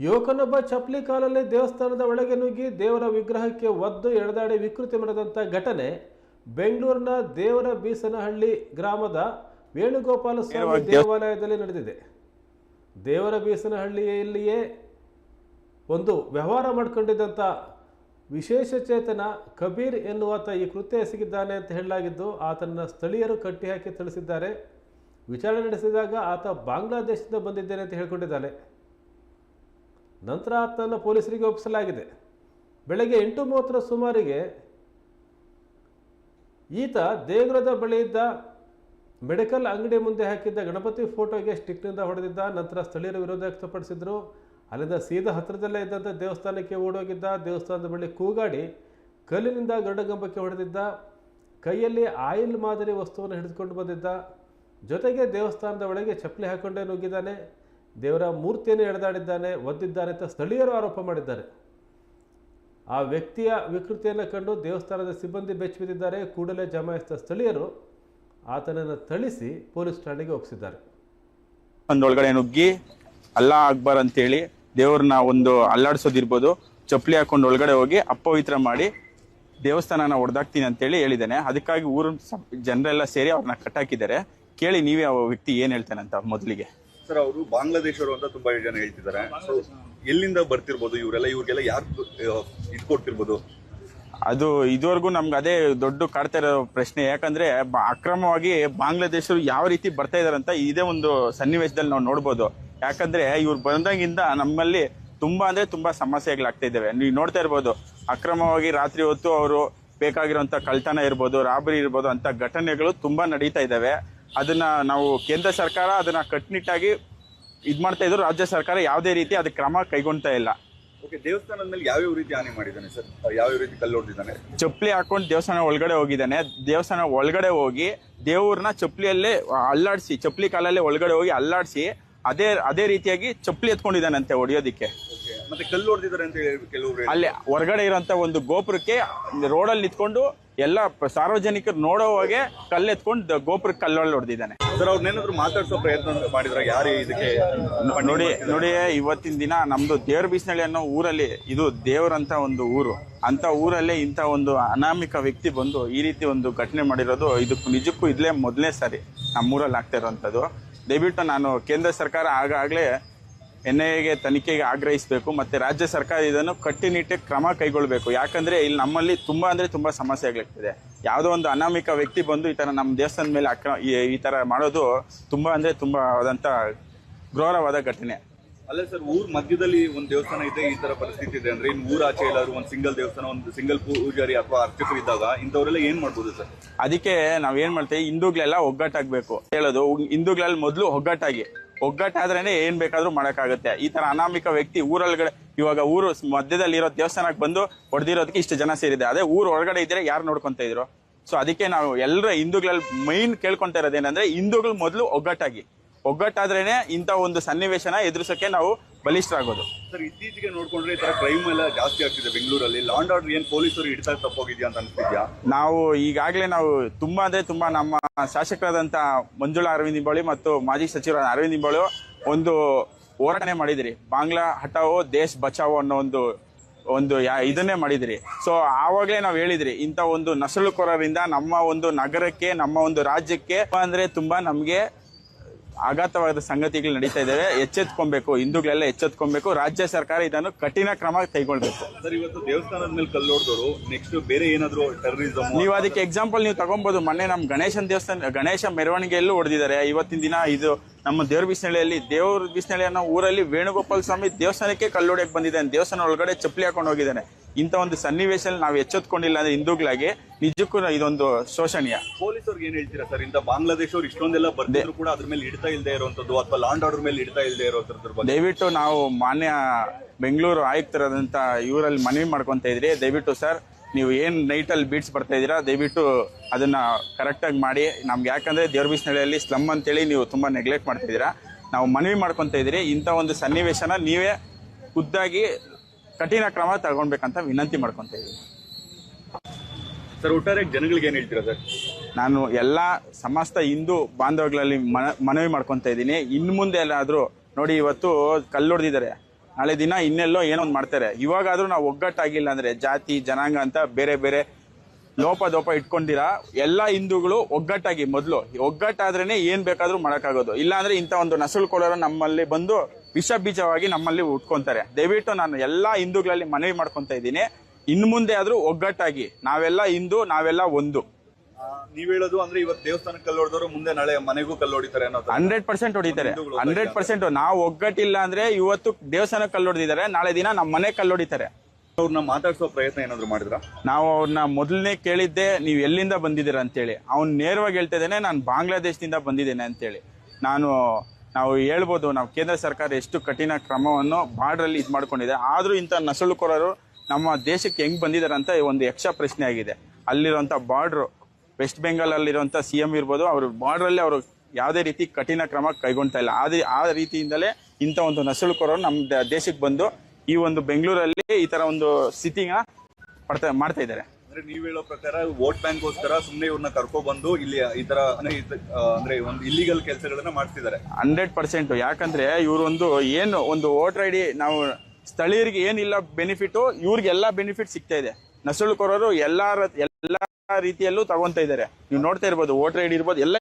ಯುವಕನೊಬ್ಬ ಚಪ್ಪಲಿ ಕಾಲಲ್ಲಿ ದೇವಸ್ಥಾನದ ಒಳಗೆ ನುಗ್ಗಿ ದೇವರ ವಿಗ್ರಹಕ್ಕೆ ಒದ್ದು ಎಡದಾಡಿ ವಿಕೃತಿ ಮಾಡಿದಂಥ ಘಟನೆ ಬೆಂಗಳೂರಿನ ದೇವರ ಬೀಸನಹಳ್ಳಿ ಗ್ರಾಮದ ವೇಣುಗೋಪಾಲ ಸ್ವಾಮಿ ದೇವಾಲಯದಲ್ಲಿ ನಡೆದಿದೆ. ದೇವರ ಬೀಸನಹಳ್ಳಿಯಲ್ಲಿಯೇ ಒಂದು ವ್ಯವಹಾರ ಮಾಡಿಕೊಂಡಿದ್ದಂಥ ವಿಶೇಷ ಚೇತನ ಕಬೀರ್ ಎನ್ನುವಾತ ಈ ಕೃತ್ಯ ಎಸಗಿದ್ದಾನೆ ಅಂತ ಹೇಳಲಾಗಿದ್ದು ಆತನ ಸ್ಥಳೀಯರು ಕಟ್ಟಿಹಾಕಿ ತಿಳಿಸಿದ್ದಾರೆ ವಿಚಾರಣೆ ನಡೆಸಿದಾಗ ಆತ ಬಾಂಗ್ಲಾದೇಶದಿಂದ ಬಂದಿದ್ದೇನೆ ಅಂತ ಹೇಳಿಕೊಂಡಿದ್ದಾನೆ. ನಂತರ ಆತನನ್ನು ಪೊಲೀಸರಿಗೆ ಒಪ್ಪಿಸಲಾಗಿದೆ. ಬೆಳಗ್ಗೆ ಎಂಟು ಮೂವತ್ತರ ಸುಮಾರಿಗೆ ಈತ ದೇಗುಲದ ಬಳಿ ಇದ್ದ ಮೆಡಿಕಲ್ ಅಂಗಡಿ ಮುಂದೆ ಹಾಕಿದ್ದ ಗಣಪತಿ ಫೋಟೋಗೆ ಸ್ಟಿಕ್ನಿಂದ ಹೊಡೆದಿದ್ದ, ನಂತರ ಸ್ಥಳೀಯರ ವಿರೋಧ ವ್ಯಕ್ತಪಡಿಸಿದ್ರು. ಅಲ್ಲಿಂದ ಸೀದಾ ಹತ್ತಿರದಲ್ಲೇ ಇದ್ದಂಥ ದೇವಸ್ಥಾನಕ್ಕೆ ಓಡೋಗಿದ್ದ, ದೇವಸ್ಥಾನದ ಬಳಿ ಕೂಗಾಡಿ ಕಲ್ಲಿನಿಂದ ಗಡಗಂಬಕ್ಕೆ ಹೊಡೆದಿದ್ದ, ಕೈಯಲ್ಲಿ ಆಯಿಲ್ ಮಾದರಿ ವಸ್ತುವನ್ನು ಹಿಡಿದುಕೊಂಡು ಬಂದಿದ್ದ. ಜೊತೆಗೆ ದೇವಸ್ಥಾನದ ಒಳಗೆ ಚಪ್ಪಲಿ ಹಾಕೊಂಡೇ ನುಗ್ಗಿದ್ದಾನೆ. ದೇವರ ಮೂರ್ತಿಯನ್ನು ಎಳೆದಾಡಿದ್ದಾನೆ, ಒದ್ದಿದ್ದಾನೆ ಅಂತ ಸ್ಥಳೀಯರು ಆರೋಪ ಮಾಡಿದ್ದಾರೆ. ಆ ವ್ಯಕ್ತಿಯ ವಿಕೃತಿಯನ್ನು ಕಂಡು ದೇವಸ್ಥಾನದ ಸಿಬ್ಬಂದಿ ಬೆಚ್ಚಿಬಿದ್ದಿದ್ದಾರೆ ಕೂಡಲೇ ಜಮಾಯಿಸಿದ ಸ್ಥಳೀಯರು ಆತನನ್ನು ಥಳಿಸಿ ಪೊಲೀಸ್ ಠಾಣೆಗೆ ಒಪ್ಪಿಸಿದ್ದಾರೆ. ಒಂದೊಳಗಡೆ ನುಗ್ಗಿ, ಅಲ್ಲಾ ಅಕ್ಬರ್ ಅಂತೇಳಿ ದೇವ್ರನ್ನ ಒಂದು ಅಲ್ಲಾಡಿಸೋದಿರ್ಬೋದು, ಚಪ್ಪಲಿ ಹಾಕೊಂಡು ಒಳಗಡೆ ಹೋಗಿ ಅಪ್ಪವಿತ್ರ ಮಾಡಿ ದೇವಸ್ಥಾನನ ಹೊಡೆದಾಕ್ತೀನಿ ಅಂತೇಳಿ ಹೇಳಿದ್ದಾನೆ. ಅದಕ್ಕಾಗಿ ಊರಿನ ಜನರೆಲ್ಲ ಸೇರಿ ಅವ್ರನ್ನ ಕಟ್ಟಾಕಿದ್ದಾರೆ. ಕೇಳಿ ನೀವೇ ಆ ವ್ಯಕ್ತಿ ಏನು ಹೇಳ್ತಾನೆ ಅಂತ ಮೊದಲಿಗೆ. ಸರ್, ಅವರು ಬಾಂಗ್ಲಾದೇಶರು ಅಂತ ತುಂಬಾ ಜನ ಹೇಳ್ತಿದ್ದಾರೆ. ಎಲ್ಲಿಂದ ಬರ್ತಿರ್ಬೋದು ಇವರೆಲ್ಲ? ಇವ್ರಿಗೆಲ್ಲ ಯಾರು ಇಟ್ಕೊಡ್ತಿರ್ಬೋದು ಅದು ಇದುವರೆಗೂ ನಮ್ಗೆ ಅದೇ ದೊಡ್ಡ ಕಾಡ್ತಾ ಇರೋ ಪ್ರಶ್ನೆ. ಯಾಕಂದ್ರೆ ಅಕ್ರಮವಾಗಿ ಬಾಂಗ್ಲಾದೇಶರು ಯಾವ ರೀತಿ ಬರ್ತಾ ಇದಾರೆ ಅಂತ ಇದೇ ಒಂದು ಸನ್ನಿವೇಶದಲ್ಲಿ ನಾವು ನೋಡ್ಬೋದು. ಯಾಕಂದ್ರೆ, ಇವ್ರು ಬಂದಾಗಿಂದ ನಮ್ಮಲ್ಲಿ ತುಂಬಾ ಅಂದ್ರೆ ತುಂಬಾ ಸಮಸ್ಯೆಗಳಾಗ್ತಾ ಇದ್ದಾವೆ. ನೀವು ನೋಡ್ತಾ ಇರ್ಬೋದು, ಅಕ್ರಮವಾಗಿ ರಾತ್ರಿ ಹೊತ್ತು ಅವರು ಬೇಕಾಗಿರುವಂತ ಕಳ್ತನ ಇರ್ಬೋದು, ರಾಬರಿ ಇರ್ಬೋದು ಅಂತ ಘಟನೆಗಳು ತುಂಬಾ ನಡೀತಾ ಇದ್ದಾವೆ. ಅದನ್ನ ನಾವು ಕೇಂದ್ರ ಸರ್ಕಾರ ಅದನ್ನ ಕಟ್ಟುನಿಟ್ಟಾಗಿ ಇದು ಮಾಡ್ತಾ ಇದ್ರು. ರಾಜ್ಯ ಸರ್ಕಾರ ಯಾವುದೇ ರೀತಿ ಅದಕ್ಕೆ ಕ್ರಮ ಕೈಗೊಳ್ತಾ ಇಲ್ಲ. ಓಕೆ ದೇವಸ್ಥಾನದ ಮೇಲೆ ಯಾವ್ಯಾವ ರೀತಿ ಹಾನಿ ಮಾಡಿದ್ದಾನೆ ಸರ್? ಯಾವ್ಯಾವ ರೀತಿ ಕಲ್ಲು ಹೊಡೆದಿದ್ದಾನೆ? ಚಪ್ಪಲಿ ಹಾಕೊಂಡು ದೇವಸ್ಥಾನ ಒಳಗಡೆ ಹೋಗಿದ್ದಾನೆ. ದೇವಸ್ಥಾನ ಒಳಗಡೆ ಹೋಗಿ ದೇವ್ರನ್ನ ಚಪ್ಪಲಿಯಲ್ಲೇ ಅಲ್ಲಾಡಿಸಿ ಚಪ್ಪಲಿ ಕಾಲಲ್ಲೇ ಒಳಗಡೆ ಹೋಗಿ ಅಲ್ಲಾಡಿಸಿ ಅದೇ ಅದೇ ರೀತಿಯಾಗಿ ಚಪ್ಪಲಿ ಎತ್ಕೊಂಡಿದ್ದಾನಂತೆ ಹೊಡಿಯೋದಿಕ್ಕೆ. ಮತ್ತೆ ಕಲ್ಲು ಹೊಡೆದಿದ್ದಾರೆ ಅಂತ ಹೇಳಿ ಕೆಲವರು ಅಲ್ಲಿ ಹೊರಗಡೆ ಇರೋಂಥ ಒಂದು ಗೋಪುರಕ್ಕೆ ರೋಡಲ್ಲಿ ನಿಂತ್ಕೊಂಡು ಎಲ್ಲ ಸಾರ್ವಜನಿಕರು ನೋಡೋ ಹಾಗೆ ಕಲ್ಲು ಎತ್ಕೊಂಡು ಗೋಪುರಕ್ಕೆ ಕಲ್ಲೊಳ್ಳಿ ಹೊಡೆದಿದ್ದಾನೆ. ಸರ್ ಅವ್ರನ್ನೇನಾದ್ರು ಮಾತಾಡಿಸೋ ಪ್ರಯತ್ನ ಮಾಡಿದ್ರ? ಯಾರು ಇದಕ್ಕೆ ನೋಡಿ ನೋಡಿ ಇವತ್ತಿನ ದಿನ ನಮ್ದು ದೇವ್ರ ಬಿಸಿನಳ್ಳಿ ಅನ್ನೋ ಊರಲ್ಲಿ ಇದು ದೇವರಂತ ಒಂದು ಊರು. ಅಂತ ಊರಲ್ಲೇ ಇಂಥ ಒಂದು ಅನಾಮಿಕ ವ್ಯಕ್ತಿ ಬಂದು ಈ ರೀತಿ ಒಂದು ಘಟನೆ ಮಾಡಿರೋದು ಇದಕ್ಕೂ ನಿಜಕ್ಕೂ ಇದ್ಲೇ ಮೊದಲನೇ ಸಾರಿ ನಮ್ಮೂರಲ್ಲಿ ಆಗ್ತಾ ಇರೋವಂಥದ್ದು. ದಯವಿಟ್ಟು ನಾನು ಕೇಂದ್ರ ಸರ್ಕಾರ ಆಗಾಗಲೇ ಎನ್ ಐ ಎಗೆ ತನಿಖೆಗೆ ಆಗ್ರಹಿಸಬೇಕು ಮತ್ತೆ ರಾಜ್ಯ ಸರ್ಕಾರ ಇದನ್ನು ಕಟ್ಟುನಿಟ್ಟಿಗೆ ಕ್ರಮ ಕೈಗೊಳ್ಳಬೇಕು ಯಾಕಂದ್ರೆ ಇಲ್ಲಿ ನಮ್ಮಲ್ಲಿ ತುಂಬಾ ಅಂದ್ರೆ ತುಂಬಾ ಸಮಸ್ಯೆ ಆಗ್ಲಿಕ್ತಿದೆ ಯಾವುದೋ ಒಂದು ಅನಾಮಿಕ ವ್ಯಕ್ತಿ ಬಂದು ಈ ತರ ನಮ್ಮ ದೇವಸ್ಥಾನದ ಮೇಲೆ ಅಕ್ರಮ ಈ- ಈ ತರ ಮಾಡೋದು ತುಂಬಾ ಅಂದ್ರೆ ತುಂಬಾ ಆದಂಥ ಘೋರವಾದ ಘಟನೆ. ಅಲ್ಲ ಸರ್ ಊರ್ ಮಧ್ಯದಲ್ಲಿ ಒಂದು ದೇವಸ್ಥಾನ ಇದೆ ಈ ತರ ಪರಿಸ್ಥಿತಿ ಇದೆ ಅಂದ್ರೆ ಇನ್ನು ಊರ ಆಚೆ ಎಲ್ಲಾದ್ರು ಒಂದು ಸಿಂಗಲ್ ದೇವಸ್ಥಾನ ಒಂದು ಸಿಂಗಲ್ ಪೂಜಾರಿ ಅಥವಾ ಅರ್ಚಕರು ಇದ್ದಾಗ ಇಂಥವರೆಲ್ಲ ಏನ್ ಮಾಡ್ಬೋದು ಸರ್? ಅದಕ್ಕೆ ನಾವ್ ಏನ್ ಮಾಡ್ತೇವೆ ಹಿಂದೂಗಳೆಲ್ಲ ಒಗ್ಗಟ್ಟಾಗಬೇಕು. ಹೇಳೋದು ಹಿಂದೂಗಳಲ್ಲಿ ಮೊದಲು ಒಗ್ಗಟ್ಟಾಗಿ. ಒಗ್ಗಟ್ಟಾದ್ರೇನೆ ಏನ್ ಬೇಕಾದ್ರೂ ಮಾಡೋಕ್ಕಾಗುತ್ತೆ. ಈ ತರ ಅನಾಮಿಕ ವ್ಯಕ್ತಿ ಊರೊಳಗಡೆ ಇವಾಗ ಊರು ಮಧ್ಯದಲ್ಲಿ ಇರೋ ದೇವಸ್ಥಾನಕ್ಕೆ ಬಂದು ಹೊಡೆದಿರೋದಕ್ಕೆ ಇಷ್ಟು ಜನ ಸೇರಿದೆ. ಅದೇ ಊರ್ ಒಳಗಡೆ ಇದ್ರೆ ಯಾರು ನೋಡ್ಕೊಂತ ಇದ್ರು? ಸೊ ಅದಕ್ಕೆ ನಾವು ಎಲ್ಲರ ಹಿಂದೂಗಳಲ್ಲಿ ಮೈನ್ ಕೇಳ್ಕೊಂತ ಇರೋದೇನಂದ್ರೆ ಹಿಂದೂಗಳು ಮೊದಲು ಒಗ್ಗಟ್ಟಾಗಿ. ಒಗ್ಗಟ್ಟಾದ್ರೇನೆ ಇಂಥ ಒಂದು ಸನ್ನಿವೇಶನ ಎದುರಿಸಕ್ಕೆ ನಾವು ಬಲಿಷ್ಠರಾಗೋದು. ಸರ್ ಇತ್ತೀಚೆಗೆ ನೋಡ್ಕೊಂಡ್ರೆ ಈ ತರ ಕ್ರೈಮ್ ಎಲ್ಲ ಜಾಸ್ತಿ ಆಗ್ತಿದೆ ಬೆಂಗಳೂರಲ್ಲಿ. ಲಾಂಡ್ ಆರ್ಡರ್ ಏನ್ ಪೊಲೀಸರು ಹಿಡಿತಾ ತಪ್ಪೋಗಿದ್ಯಾ ಅಂತ ಅನ್ಸ್ತಿದ್ಯಾ? ನಾವು ಈಗಾಗಲೇ ನಾವು ತುಂಬಾ ಅಂದ್ರೆ ತುಂಬಾ ನಮ್ಮ ಶಾಸಕರಾದಂತ ಮಂಜುಳಾ ಅರವಿಂದ್ ನಿಂಬಾಳಿ ಮತ್ತು ಮಾಜಿ ಸಚಿವರಾದ ಅರವಿಂದ್ ನಿಂಬಾಳಿ ಒಂದು ಹೋರಾಟನೆ ಮಾಡಿದಿರಿ. ಬಾಂಗ್ಲಾ ಹಟಾವೋ ದೇಶ್ ಬಚಾವೋ ಅನ್ನೋ ಒಂದು ಒಂದು ಯಾ- ಇದನ್ನೇ ಮಾಡಿದಿರಿ. ಸೊ ಆವಾಗಲೇ ನಾವು ಹೇಳಿದ್ರಿ ಇಂಥ ಒಂದು ನಸಳುಕೋರರಿಂದ ನಮ್ಮ ಒಂದು ನಗರಕ್ಕೆ ನಮ್ಮ ಒಂದು ರಾಜ್ಯಕ್ಕೆ ಅಂದ್ರೆ ತುಂಬಾ ನಮಗೆ ಆಘಾತವಾದ ಸಂಗತಿಗಳು ನಡೀತಾ ಇದ್ದಾವೆ ಎಚ್ಚೆತ್ಕೊಬೇಕು ಹಿಂದೂಗಳೆಲ್ಲ ಎಚ್ಚೆತ್ಕೊಬೇಕು. ರಾಜ್ಯ ಸರ್ಕಾರ ಇದನ್ನು ಕಠಿಣ ಕ್ರಮ ಕೈಗೊಳ್ಬೇಕು. ಸರ್ ಇವತ್ತು ದೇವಸ್ಥಾನದ ಮೇಲೆ ಕಲ್ಲು ಹೊಡೆದವರು ನೆಕ್ಸ್ಟ್ ಬೇರೆ ಏನಾದರೂ ಟೆರರಿಸಮ್ ನೀವು ಅದಕ್ಕೆ ಎಕ್ಸಾಂಪಲ್ ನೀವು ತಗೊಬಹುದು ಮೊನ್ನೆ ನಮ್ಮ ಗಣೇಶನ ದೇವಸ್ಥಾನ ಗಣೇಶ ಮೆರವಣಿಗೆಯಲ್ಲೂ ಹೊಡೆದಿದ್ದಾರೆ. ಇವತ್ತಿನ ದಿನ ಇದು ನಮ್ಮ ದೇವ್ರ ಬಿಸಿನಳೆಯಲ್ಲಿ ದೇವ್ರ ಬಿಸಿನಳೆ ಅನ್ನೋ ಊರಲ್ಲಿ ವೇಣುಗೋಪಾಲ ಸ್ವಾಮಿ ದೇವಸ್ಥಾನಕ್ಕೆ ಕಲ್ಲೊಡೆಯಕ್ಕೆ ಬಂದಿದ್ದಾನೆ. ದೇವಸ್ಥಾನ ಒಳಗಡೆ ಚಪ್ಪಲಿ ಹಾಕೊಂಡು ಹೋಗಿದ್ದಾನೆ. ಇಂಥ ಒಂದು ಸನ್ನಿವೇಶದಲ್ಲಿ ನಾವು ಎಚ್ಚೆತ್ಕೊಂಡಿಲ್ಲ ಅಂದ್ರೆ ಹಿಂದೂಗಳಾಗಿ ನಿಜಕ್ಕೂ ಇದೊಂದು ಶೋಷಣೀಯ. ಪೊಲೀಸರಿಗೆ ಏನ್ ಹೇಳ್ತೀರಾ ಸರ್? ಇಂಥ ಬಾಂಗ್ಲಾದೇಶವ್ರು ಇಷ್ಟೊಂದೆಲ್ಲ ಬರ್ತಿದ್ರು ಕೂಡ ಅದ್ರ ಮೇಲೆ ಇಡ್ತಾ ಇಲ್ಲದೆ ಇರುವಂತದ್ದು ಅಥವಾ ಲಾಂಡ್ ಆರ್ಡರ್ ಮೇಲೆ ಇಡ್ತಾ ಇಲ್ಲದೆ ಇರೋದ್ರ ಬಗ್ಗೆ? ದಯವಿಟ್ಟು ನಾವು ಮಾನ್ಯ ಬೆಂಗಳೂರು ಆಯುಕ್ತರಾದಂಥ ಇವರಲ್ಲಿ ಮನವಿ ಮಾಡ್ಕೊತಾ ಇದ್ರಿ. ದಯವಿಟ್ಟು ಸರ್ ನೀವು ಏನು ನೈಟಲ್ಲಿ ಬೀಟ್ಸ್ ಬರ್ತಾ ಇದ್ದೀರಾ ದಯವಿಟ್ಟು ಅದನ್ನ ಕರೆಕ್ಟಾಗಿ ಮಾಡಿ. ನಮ್ಗೆ ಯಾಕಂದ್ರೆ ದೇವ್ರ ಬಿಸಿನಳ್ಳಿಯಲ್ಲಿ ಸ್ಲಮ್ ಅಂತೇಳಿ ನೀವು ತುಂಬ ನೆಗ್ಲೆಕ್ಟ್ ಮಾಡ್ತಾ ಇದ್ದೀರಾ ನಾವು ಮನವಿ ಮಾಡ್ಕೊತಾ ಇದ್ದೀರಿ ಇಂಥ ಒಂದು ಸನ್ನಿವೇಶನ ನೀವೇ ಖುದ್ದಾಗಿ ಕಠಿಣ ಕ್ರಮ ತಗೊಳ್ಬೇಕಂತ ವಿನಂತಿ ಮಾಡ್ಕೊತಾ ಇದ್ದೀವಿ ಸರ್ ಒಟ್ಟಾರೆ ಜನಗಳಿಗೆ ಏನು ಹೇಳ್ತೀರಾ ಸರ್? ನಾನು ಎಲ್ಲ ಸಮಸ್ತ ಹಿಂದೂ ಬಾಂಧವಗಳಲ್ಲಿ ಮನ- ಮನವಿ ಮಾಡ್ಕೊತಾ ಇದ್ದೀನಿ. ಇನ್ನು ಮುಂದೆ ಎಲ್ಲಾದರೂ ನೋಡಿ ಇವತ್ತು ಕಲ್ಲು ಹೊಡೆದಿದ್ದಾರೆ. ನಾಳೆ ದಿನ ಇನ್ನೆಲ್ಲೋ ಏನೋ ಒಂದು ಮಾಡ್ತಾರೆ. ಇವಾಗಾದರೂ ನಾವು ಒಗ್ಗಟ್ಟಾಗಿಲ್ಲ ಅಂದ್ರೆ ಜಾತಿ ಜನಾಂಗ ಅಂತ ಬೇರೆ ಬೇರೆ ಲೋಪ ದೋಪ ಇಟ್ಕೊಂಡಿರ ಎಲ್ಲಾ ಹಿಂದೂಗಳು ಒಗ್ಗಟ್ಟಾಗಿ ಮೊದಲು. ಒಗ್ಗಟ್ಟಾದ್ರೇ ಏನು ಬೇಕಾದರೂ ಮಾಡೋಕ್ಕಾಗೋದು. ಇಲ್ಲಾಂದರೆ ಇಂಥ ಒಂದು ನಸುಳ್ಕೊಳ್ಳೋರು ನಮ್ಮಲ್ಲಿ ಬಂದು ವಿಷ ಬೀಜವಾಗಿ ನಮ್ಮಲ್ಲಿ ಉಟ್ಕೊಂತಾರೆ. ದಯವಿಟ್ಟು ನಾನು ಎಲ್ಲಾ ಹಿಂದೂಗಳಲ್ಲಿ ಮನವಿ ಮಾಡ್ಕೊತಾ ಇದ್ದೀನಿ. ಇನ್ ಮುಂದೆ ಆದ್ರೂ ಒಗ್ಗಟ್ಟಾಗಿ ನಾವೆಲ್ಲ ಹಿಂದೂ ನಾವೆಲ್ಲ ಒಂದು. ನೀವ್ ಹೇಳೋದು ಅಂದ್ರೆ ಇವತ್ತು ದೇವಸ್ಥಾನಕ್ಕೆ ಕಲ್ಲು ಹೊಡೆದವರು ಮುಂದೆ ನಾಳೆ ಮನೆಗೂ ಕಲ್ಲು ಹೊಡಿತಾರೆ ಅನ್ನೋದು. ಹಂಡ್ರೆಡ್ ಪರ್ಸೆಂಟ್ ಹೊಡಿತಾರೆ. ಹಂಡ್ರೆಡ್ ಪರ್ಸೆಂಟ್ ನಾವು ಒಗ್ಗಟ್ಟಿಲ್ಲ ಅಂದ್ರೆ ಇವತ್ತು ದೇವಸ್ಥಾನ ಕಲ್ಲು ಹೊಡೆದಿದ್ದಾರೆ. ನಾಳೆ ದಿನ ನಮ್ಮ ಮನೆ ಕಲ್ಲು ಹೊಡಿತಾರೆ. ಅವ್ರನ್ನ ಮಾತಾಡಿಸೋ ಪ್ರಯತ್ನ ಏನಾದ್ರು ಮಾಡಿದ್ರ? ನಾವು ಅವ್ರನ್ನ ಮೊದಲನೇ ಕೇಳಿದ್ದೆ ನೀವು ಎಲ್ಲಿಂದ ಬಂದಿದ್ದೀರಾ ಅಂತೇಳಿ. ಅವ್ನು ನೇರವಾಗಿ ಹೇಳ್ತಾ ಇದ್ದಾನೆ ನಾನು ಬಾಂಗ್ಲಾದೇಶದಿಂದ ಬಂದಿದ್ದೇನೆ ಅಂತೇಳಿ. ನಾನು ನಾವು ಹೇಳ್ಬೋದು, ನಾವು ಕೇಂದ್ರ ಸರ್ಕಾರ ಎಷ್ಟು ಕಠಿಣ ಕ್ರಮವನ್ನು ಬಾರ್ಡ್ರಲ್ಲಿ ಇದು ಮಾಡ್ಕೊಂಡಿದೆ. ಆದರೂ ಇಂಥ ನಸುಳುಕೋರರು ನಮ್ಮ ದೇಶಕ್ಕೆ ಹೆಂಗ್ ಬಂದಿದ್ದಾರೆ ಅಂತ ಒಂದು ಯಕ್ಷ ಪ್ರಶ್ನೆ ಆಗಿದೆ. ಅಲ್ಲಿರುವಂಥ ಬಾರ್ಡ್ರು, ವೆಸ್ಟ್ ಬೆಂಗಾಲಲ್ಲಿರುವಂಥ ಸಿ ಎಂ ಇರ್ಬೋದು, ಅವರು ಬಾರ್ಡ್ರಲ್ಲಿ ಅವರು ಯಾವುದೇ ರೀತಿ ಕಠಿಣ ಕ್ರಮ ಕೈಗೊಳ್ತಾ ಇಲ್ಲ. ಆದರೆ ಆ ರೀತಿಯಿಂದಲೇ ಇಂಥ ಒಂದು ನಸುಳುಕೋರರು ನಮ್ಮ ದೇಶಕ್ಕೆ ಬಂದು ಈ ಒಂದು ಬೆಂಗಳೂರಲ್ಲಿ ಈ ಥರ ಒಂದು ಸ್ಥಿತಿನ ಪಡ್ತಾ ಮಾಡ್ತಾ ಇದ್ದಾರೆ. ಅಂದ್ರೆ ನೀವ್ ಹೇಳೋ ಪ್ರಕಾರ ವೋಟ್ ಬ್ಯಾಂಕ್ ಗೋಸ್ಕರ ಸುಮ್ನೆ ಇವ್ರನ್ನ ಕರ್ಕೋ ಬಂದು ಇಲ್ಲಿ ಈ ತರ ಅಂದ್ರೆ ಒಂದು ಇಲ್ಲಿಗಲ್ ಕೆಲಸಗಳನ್ನ ಮಾಡ್ತಿದ್ದಾರೆ. Hundred percent. ಯಾಕಂದ್ರೆ ಇವ್ರೊಂದು ಏನು ಒಂದು ವೋಟರ್ ಐ ಡಿ ನಾವು ಸ್ಥಳೀಯರಿಗೆ ಏನಿಲ್ಲ ಬೆನಿಫಿಟ್, ಇವ್ರಿಗೆಲ್ಲ ಬೆನಿಫಿಟ್ ಸಿಗ್ತಾ ಇದೆ. ನಸುಳುಕೋರರು ಕೋರರು ರ- ಎಲ್ಲಾ ರೀತಿಯಲ್ಲೂ ತಗೊಂತ ಇದಾರೆ ನೀವು ನೋಡ್ತಾ ಇರ್ಬೋದು, ವೋಟರ್ ಐ ಡಿ ಇರ್ಬೋದು, ಎಲ್ಲ